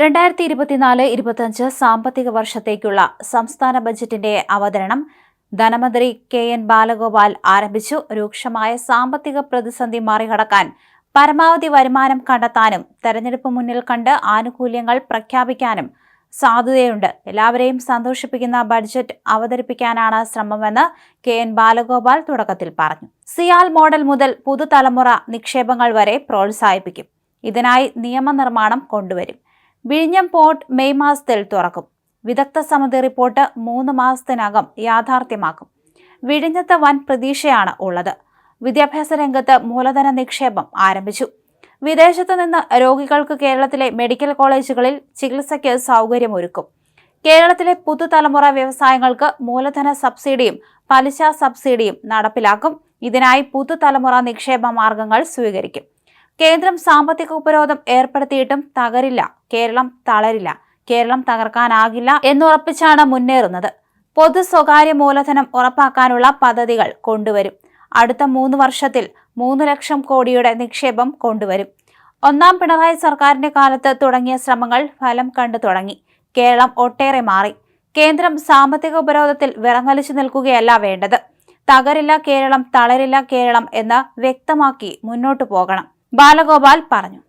രണ്ടായിരത്തി ഇരുപത്തിനാല് ഇരുപത്തിയഞ്ച് സാമ്പത്തിക വർഷത്തേക്കുള്ള സംസ്ഥാന ബജറ്റിന്റെ അവതരണം ധനമന്ത്രി കെ എൻ ബാലഗോപാൽ ആരംഭിച്ചു. രൂക്ഷമായ സാമ്പത്തിക പ്രതിസന്ധി മറികടക്കാൻ പരമാവധി വരുമാനം കണ്ടെത്താനും തെരഞ്ഞെടുപ്പ് മുന്നിൽ കണ്ട് ആനുകൂല്യങ്ങൾ പ്രഖ്യാപിക്കാനും സാധ്യതയുണ്ട്. എല്ലാവരെയും സന്തോഷിപ്പിക്കുന്ന ബഡ്ജറ്റ് അവതരിപ്പിക്കാനാണ് ശ്രമമെന്ന് കെ എൻ ബാലഗോപാൽ തുടക്കത്തിൽ പറഞ്ഞു. സിയാൽ മോഡൽ മുതൽ പുതുതലമുറ നിക്ഷേപങ്ങൾ വരെ പ്രോത്സാഹിപ്പിക്കും. ഇതിനായി നിയമനിർമ്മാണം കൊണ്ടുവരും. വിഴിഞ്ഞം പോർട്ട് മെയ് മാസത്തിൽ തുറക്കും. വിദഗ്ധ സമിതി റിപ്പോർട്ട് മൂന്ന് മാസത്തിനകം യാഥാർത്ഥ്യമാക്കും. വിഴിഞ്ഞത്ത് വൻ പ്രതീക്ഷയാണ് ഉള്ളത്. വിദ്യാഭ്യാസ രംഗത്ത് മൂലധന നിക്ഷേപം ആരംഭിച്ചു. വിദേശത്തു നിന്ന് രോഗികൾക്ക് കേരളത്തിലെ മെഡിക്കൽ കോളേജുകളിൽ ചികിത്സയ്ക്ക് സൗകര്യമൊരുക്കും. കേരളത്തിലെ പുതുതലമുറ വ്യവസായങ്ങൾക്ക് മൂലധന സബ്സിഡിയും പലിശ സബ്സിഡിയും നടപ്പിലാക്കും. ഇതിനായി പുതുതലമുറ നിക്ഷേപ മാർഗങ്ങൾ സ്വീകരിക്കും. കേന്ദ്രം സാമ്പത്തിക ഉപരോധം ഏർപ്പെടുത്തിയിട്ടും തകരില്ല. കേരളം തളരില്ല. കേരളം തകർക്കാനാകില്ല എന്നുറപ്പിച്ചാണ് മുന്നേറുന്നത്. പൊതു സ്വകാര്യ മൂലധനം ഉറപ്പാക്കാനുള്ള പദ്ധതികൾ കൊണ്ടുവരും. അടുത്ത മൂന്ന് വർഷത്തിൽ മൂന്ന് ലക്ഷം കോടിയുടെ നിക്ഷേപം കൊണ്ടുവരും. ഒന്നാം പിണറായി സർക്കാരിന്റെ കാലത്ത് തുടങ്ങിയ ശ്രമങ്ങൾ ഫലം കണ്ടു തുടങ്ങി. കേരളം ഒട്ടേറെ മാറി. കേന്ദ്രം സാമ്പത്തിക ഉപരോധത്തിൽ വിറങ്ങലിച്ചു നിൽക്കുകയല്ല വേണ്ടത്. തകരില്ല കേരളം തളരില്ല കേരളം എന്ന് വ്യക്തമാക്കി മുന്നോട്ടു പോകണം. ബാലഗോപാൽ പറഞ്ഞു